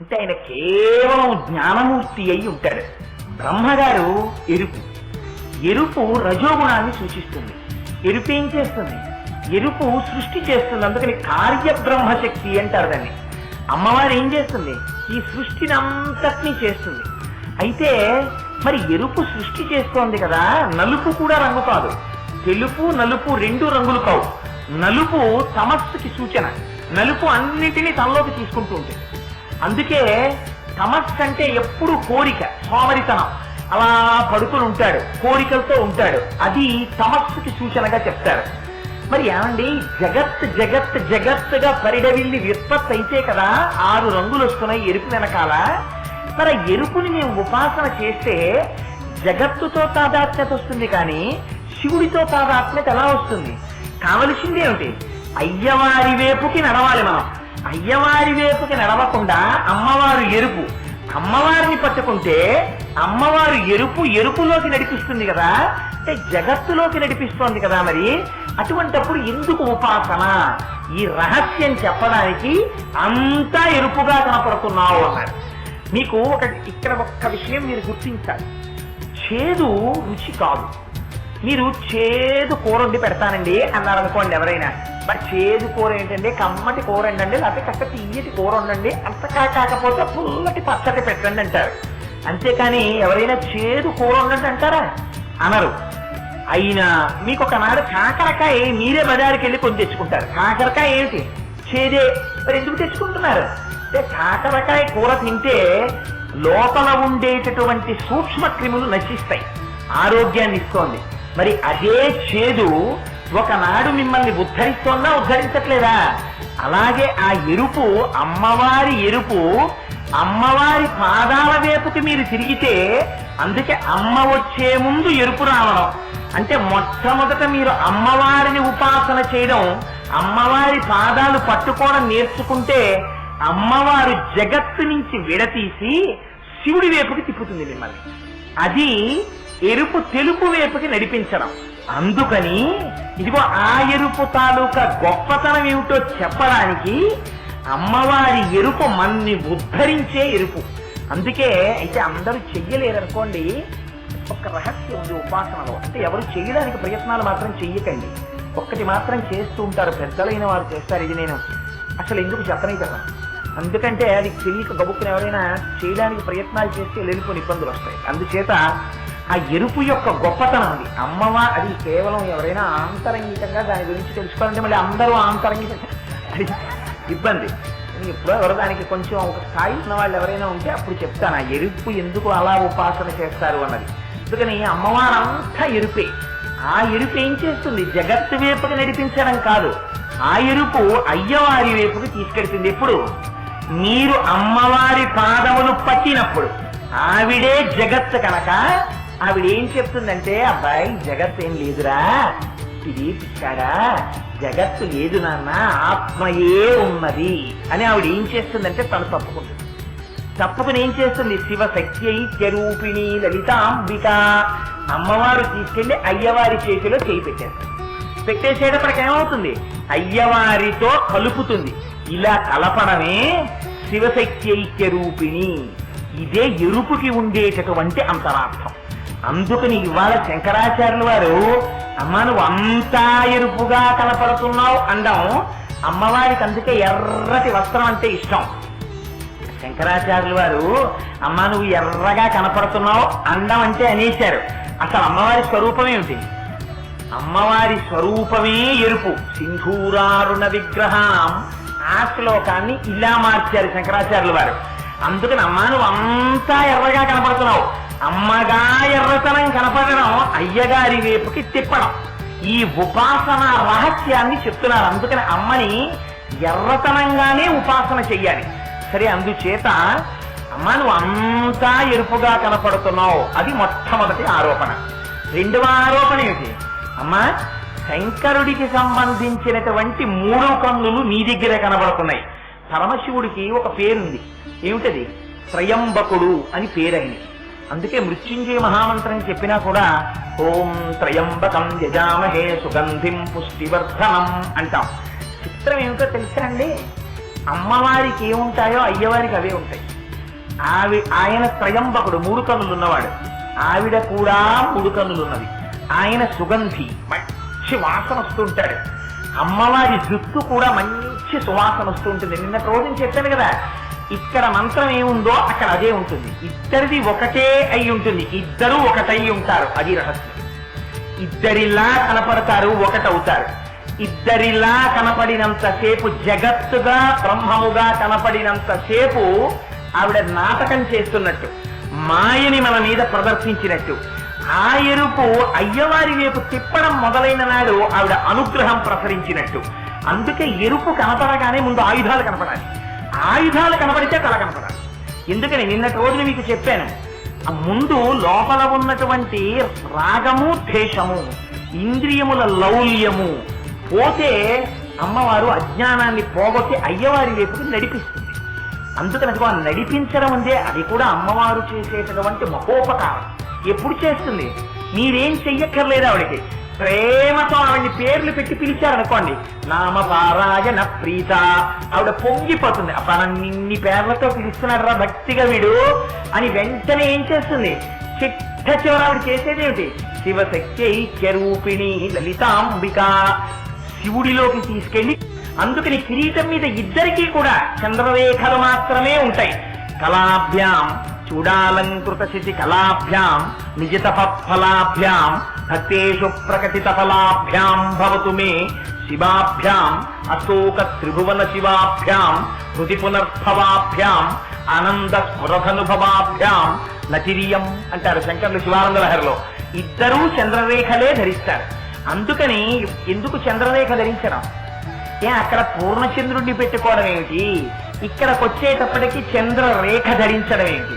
అంటే ఆయన కేవలం జ్ఞానమూర్తి అయి ఉంటాడు. బ్రహ్మగారు ఎరుపు. ఎరుపు రజోగుణాన్ని సూచిస్తుంది ఎరుపు ఏం చేస్తుంది? ఎరుపు సృష్టి చేస్తుంది. అందుకని కార్యబ్రహ్మశక్తి అంటారు దాన్ని. అమ్మవారు ఏం చేస్తుంది? ఈ సృష్టిని అంతటినీ చేస్తుంది. అయితే మరి ఎరుపు సృష్టి చేస్తోంది కదా నలుపు కూడా రంగు కాదు. తెలుపు నలుపు రెండు రంగులు కావు. నలుపు తమస్సుకి సూచన. నలుపు అన్నిటినీ తనలోకి తీసుకుంటూ ఉంటుంది. అందుకే తమస్సు అంటే ఎప్పుడు కోరిక సోమరితనం. అలా పడుకుని ఉంటాడు కోరికలతో ఉంటాడు. అది తమస్సుకి సూచనగా చెప్తారు. మరి ఏమండి? జగత్ జగత్ జగత్తుగా పరిడవిల్లి వ్యుత్పత్తి అయితే కదా ఆరు రంగులు వస్తున్నాయి ఎరుపు వెనకాల. మరి ఆ ఎరుపుని మేము ఉపాసన చేస్తే జగత్తుతో తాదాత్మ్యత వస్తుంది కానీ శివుడితో తాదాత్మ్యత ఎలా వస్తుంది? కావలసింది ఏమిటి అయ్యవారి వైపుకి నడవాలి మనం. అయ్యవారి వైపుకి నడవకుండా అమ్మవారు ఎరుపు. అమ్మవారిని పట్టుకుంటే అమ్మవారు ఎరుపు ఎరుపులోకి నడిపిస్తుంది కదా అంటే జగత్తులోకి నడిపిస్తోంది కదా మరి. అటువంటప్పుడు ఎందుకు ఉపాసన. ఈ రహస్యం చెప్పడానికి అంతా ఎరుపుగా కనపడుతున్నావు అన్నారు. మీకు ఒక ఇక్కడ ఒక్క విషయం మీరు గుర్తించాలి. చేదు రుచి కాదు. మీరు చేదు కూర వండి పెడతానండి అన్నారు అనుకోండి ఎవరైనా. మరి చేదు కూర ఏంటండి? కమ్మటి కూర ఏంటండి లేకపోతే చక్క తీయటి కూర ఉండండి అంత కాకపోతే పుల్లటి పచ్చడి పెట్టండి అంటారు. అంతేకాని ఎవరైనా చేదు కూర ఉండండి అంటారా? అనరు. అయినా మీకు ఒకనాడు కాకరకాయ మీరే బజారుకి వెళ్ళి కొని తెచ్చుకుంటారు. కాకరకాయ ఏంటి చేదే. మరి ఎందుకు తెచ్చుకుంటున్నారు? అంటే కాకరకాయ కూర తింటే లోపల ఉండేటటువంటి సూక్ష్మ క్రిములు నశిస్తాయి. ఆరోగ్యాన్ని ఇస్తోంది. మరి అదే చేదు ఒకనాడు మిమ్మల్ని ఉద్ధరిస్తోందా ఉద్ధరించట్లేదా? అలాగే ఆ ఎరుపు అమ్మవారి ఎరుపు అమ్మవారి పాదాల వైపుకి మీరు తిరిగితే అందుకే అమ్మ వచ్చే ముందు ఎరుపు రావడం. అంటే మొట్టమొదట మీరు అమ్మవారిని ఉపాసన చేయడం అమ్మవారి పాదాలు పట్టుకోవడం నేర్చుకుంటే అమ్మవారు జగత్తు నుంచి విడతీసి శివుడి వైపుకి తిప్పుతుంది మిమ్మల్ని. అది ఎరుపు తెలుపు వైపుకి నడిపించడం. అందుకని ఇదిగో ఆ ఎరుపు తాలూకా గొప్పతనం ఏమిటో చెప్పడానికి అమ్మవారి ఎరుపు మన్ని ఉద్ధరించే ఎరుపు. అందుకే అయితే అందరూ చెయ్యలేరనుకోండి ఒక రహస్యం ఉంది ఉపాసనలో. అంటే ఎవరు చేయడానికి ప్రయత్నాలు మాత్రం చెయ్యకండి. ఒక్కటి మాత్రం చేస్తూ ఉంటారు పెద్దలైన వారు చేస్తారు ఇది నేను అసలు ఎందుకు చెప్పనే కదా అందుకంటే అది తెలియక గబుక్కుని ఎవరైనా చేయడానికి ప్రయత్నాలు చేస్తే లేనిపోని ఇబ్బందులు వస్తాయి. అందుచేత ఆ ఎరుపు యొక్క గొప్పతనం అది. అమ్మవా అది కేవలం ఎవరైనా ఆంతరంగికంగా దాని గురించి తెలుసుకోవాలంటే మళ్ళీ అందరూ ఆంతరంగికంగా అది ఇబ్బంది. ఎప్పుడో ఎవరు దానికి కొంచెం ఒక స్థాయి ఉన్న వాళ్ళు ఎవరైనా ఉంటే అప్పుడు చెప్తాను ఆ ఎరుపు ఎందుకు అలా ఉపాసన చేస్తారు? అన్నది. అందుకని అమ్మవారంతా ఎరుపే. ఆ ఎరుపు ఏం చేస్తుంది? జగత్తు వైపుకి నడిపించడం కాదు. ఆ ఎరుపు అయ్యవారి వైపుకి తీసుకెడుతుంది ఎప్పుడు? మీరు అమ్మవారి పాదములు పట్టినప్పుడు. ఆవిడే జగత్తు కనుక ఆవిడ ఏం చెప్తుందంటే అబ్బాయి జగత్ ఏం లేదురా. ఇది పిచ్చాడా జగత్తు లేదు నాన్న ఆత్మయే ఉన్నది. అని ఆవిడ ఏం చేస్తుందంటే తను తప్పుకుంటుంది. తప్పుకుని ఏం చేస్తుంది? శివ సత్యైక్యరూపిణి లలితాంబిక. అమ్మవారు తీసుకెళ్ళి అయ్యవారి చేతిలో చేయి పెట్టేస్తారు పెట్టేసేటప్పటికి ఏమవుతుంది? అయ్యవారితో కలుపుతుంది. ఇలా కలపడమే శివశక్త్యైక్య రూపిణి ఇదే ఎరుపుకి ఉండేటటువంటి అంతరార్థం. అందుకని ఇవాళ శంకరాచార్యుల వారు అమ్మ నువ్వు అంతా ఎరుపుగా కనపడుతున్నావు అండం అమ్మవారికి అందుకే ఎర్రటి వస్త్రం అంటే ఇష్టం. శంకరాచార్యుల వారు అమ్మ నువ్వు ఎర్రగా కనపడుతున్నావు అండం అంటే అనేశారు. అసలు అమ్మవారి స్వరూపం ఏమిటి? అమ్మవారి స్వరూపమే ఎరుపు. సింధూరారుణ విగ్రహం. ఆ శ్లోకాన్ని ఇలా మార్చారు శంకరాచార్యుల వారు. అందుకని అమ్మ నువ్వు అంతా ఎర్రగా కనపడుతున్నావు. అమ్మగా ఎర్రతనం కనపడడం అయ్యగారి వైపుకి తిప్పడం. ఈ ఉపాసన రహస్యాన్ని చెప్తున్నారు. అందుకని అమ్మని ఎర్రతనంగానే ఉపాసన చెయ్యాలి. సరే అందుచేత అమ్మ నువ్వు అంతా ఎరుపుగా కనపడుతున్నావు. అది మొట్టమొదటి ఆరోపణ. రెండవ ఆరోపణ ఏమిటి? అమ్మా శంకరుడికి సంబంధించినటువంటి మూడు కన్నులు నీ దగ్గర కనబడుతున్నాయి. పరమశివుడికి ఒక పేరుంది. ఏమిటది? త్రయంబకుడు అని పేరైంది అందుకే మృత్యుంజయ మహామంత్రం చెప్పినా కూడా ఓం త్రయంబకం యజామహే సుగంధిం పుష్టివర్ధనం అంటాం. చిత్రం ఏమిటో తెలుసా అండి? అమ్మవారికి ఏముంటాయో అయ్యవారికి అవే ఉంటాయి. ఆవి ఆయన త్రయంబకుడు మూడు కన్నులు ఉన్నవాడు. ఆవిడ కూడా మూడు కన్నులు ఉన్నది. ఆయన సుగంధి మంచి వాసన వస్తుంటాడు అమ్మవారి జుట్టు కూడా మంచి సువాసన వస్తుంటుంది నిన్న రోజు నుంచి చెప్పాను కదా ఇక్కడ మంత్రం ఏముందో అక్కడ అదే ఉంటుంది. ఇద్దరిది ఒకటే అయి ఉంటుంది. ఇద్దరు ఒకటై ఉంటారు. అది రహస్యం. ఇద్దరిలా కనపడతారు ఒకటవుతారు. ఇద్దరిలా కనపడినంతసేపు జగత్తుగా బ్రహ్మముగా కనపడినంతసేపు ఆవిడ నాటకం చేస్తున్నట్టు మాయని మన మీద ప్రదర్శించినట్టు ఆ ఎరుపు అయ్యవారి వైపు తిప్పడం మొదలైన నాడు ఆవిడ అనుగ్రహం ప్రసరించినట్టు. అందుకే ఎరుపు కనపడగానే ముందు ఆయుధాలు కనపడాలి. ఆయుధాలు కనపడితే కళ కనపడాలి. ఎందుకని నిన్నటి రోజున మీకు చెప్పాను. ముందు లోపల ఉన్నటువంటి రాగము ద్వేషము ఇంద్రియముల లౌల్యము పోతే అమ్మవారు అజ్ఞానాన్ని పోగొట్టి అయ్యవారి వైపుకి నడిపిస్తుంది. అందుకని అదిగో ఆ నడిపించడం అంటే అది కూడా అమ్మవారు చేసేటటువంటి మహోపకారం. ఎప్పుడు చేస్తుంది? మీరేం చెయ్యక్కర్లేదు ఆవిడకి. ప్రేమతో ఆవిడ్ని పేర్లు పెట్టి పిలిచారనుకోండి నామ పారాయణ ప్రీత. ఆవిడ పొంగిపోతుంది. అబ్బా పేర్లతో పిలుస్తున్నాడు రా భక్తిగా వీడు. అని వెంటనే ఏం చేస్తుంది? చిట్ట చివర ఆవిడ చేసేది ఏమిటి? శివశక్తి ఐక్యరూపిణి లలితాంబిక. శివుడిలోకి తీసుకెళ్ళి అందుకని కిరీటం మీద ఇద్దరికీ కూడా చంద్రరేఖలు మాత్రమే ఉంటాయి. కళాభ్యాం చూడాలంకృత శిశి కళాభ్యాం నిజతప ఫలాభ్యాం భక్తేషు ప్రకటిత ఫలాభ్యాం భవతు మే శివాభ్యాం అశోక త్రిభువన శివాభ్యాం హృది పునర్భవాభ్యాం ఆనంద స్ఫురధనుభవాభ్యాం నతిరియం అంటారు శంకర్లు శివానంద లహరిలో ఇద్దరూ చంద్రరేఖలే ధరిస్తారు. అందుకని ఎందుకు చంద్రరేఖ ధరించడం? ఏ అక్కడ పూర్ణచంద్రుడిని పెట్టుకోవడం ఏమిటి? ఇక్కడికి వచ్చేటప్పటికి చంద్రరేఖ ధరించడం ఏమిటి?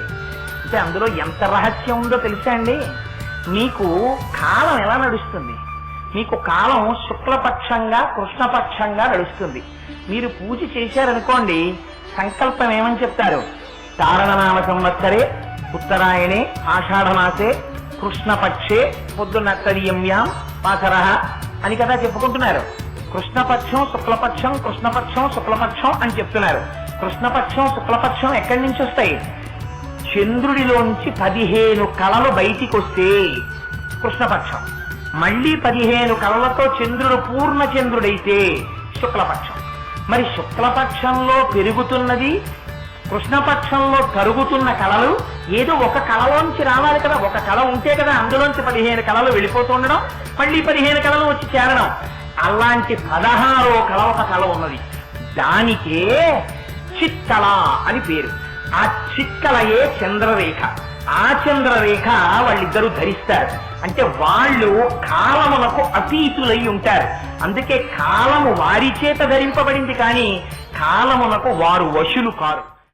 చూస్తే అందులో ఎంత రహస్యం ఉందో తెలుసా అండి? మీకు కాలం ఎలా నడుస్తుంది? మీకు కాలం శుక్లపక్షంగా కృష్ణపక్షంగా నడుస్తుంది. మీరు పూజ చేశారనుకోండి సంకల్పం ఏమని చెప్తారు? తారణనామ సంవత్సరే ఉత్తరాయణే ఆషాఢమాసే కృష్ణపక్షే పొద్దున్న తదియమ్యాం వాసర అని కదా చెప్పుకుంటున్నారు. కృష్ణపక్షం శుక్లపక్షం కృష్ణపక్షం శుక్లపక్షం అని చెప్తున్నారు. కృష్ణపక్షం శుక్లపక్షం ఎక్కడి నుంచి వస్తాయి? చంద్రుడిలోంచి పదిహేను కళలు బయటికి వస్తే కృష్ణపక్షం. మళ్ళీ పదిహేను కళలతో చంద్రుడు పూర్ణ చంద్రుడైతే శుక్లపక్షం. మరి శుక్లపక్షంలో పెరుగుతున్నది కృష్ణపక్షంలో కరుగుతున్న కళలు ఏదో ఒక కళలోంచి రావాలి కదా. ఒక కళ ఉంటే కదా అందులోంచి పదిహేను కళలు వెళ్ళిపోతుండడం మళ్ళీ పదిహేను కళలు వచ్చి చేరడం. అలాంటి పదహారో కళ ఒక కళ ఉన్నది. దానికే చిత్తళ అని పేరు. ఆ చిక్కలయే చంద్రరేఖ. ఆ చంద్రరేఖ వాళ్ళిద్దరూ ధరిస్తారు. అంటే వాళ్ళు కాలములకు అతీతులై ఉంటారు. అందుకే కాలము వారి చేత ధరింపబడింది కానీ కాలమునకు వారు వశులు కారు.